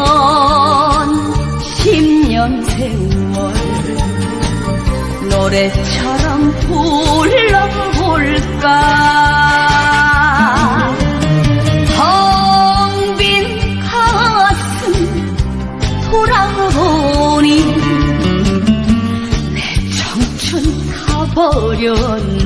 건 10년 세월 노래처럼 불러볼까? 텅 빈 가슴 돌아보니 내 청춘 다 버렸네.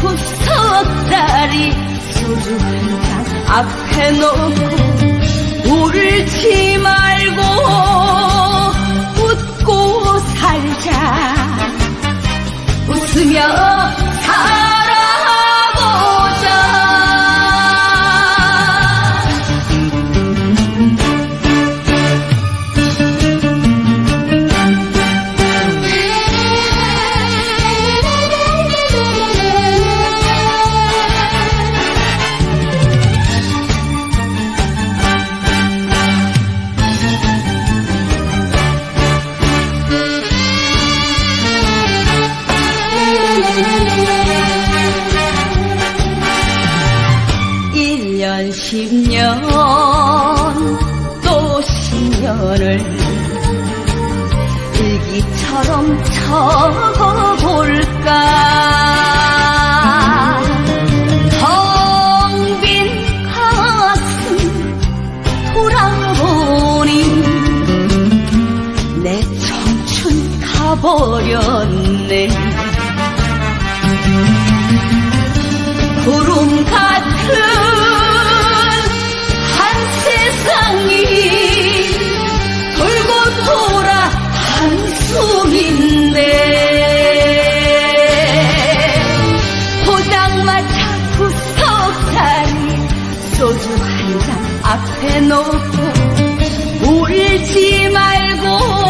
구석다리. 소주 한잔 앞에 놓고 10년 또 10년을 일기처럼 적어볼까? 텅 빈 가슴 돌아보니 내 청춘 가버렸네. 앞에 놓고 울지 말고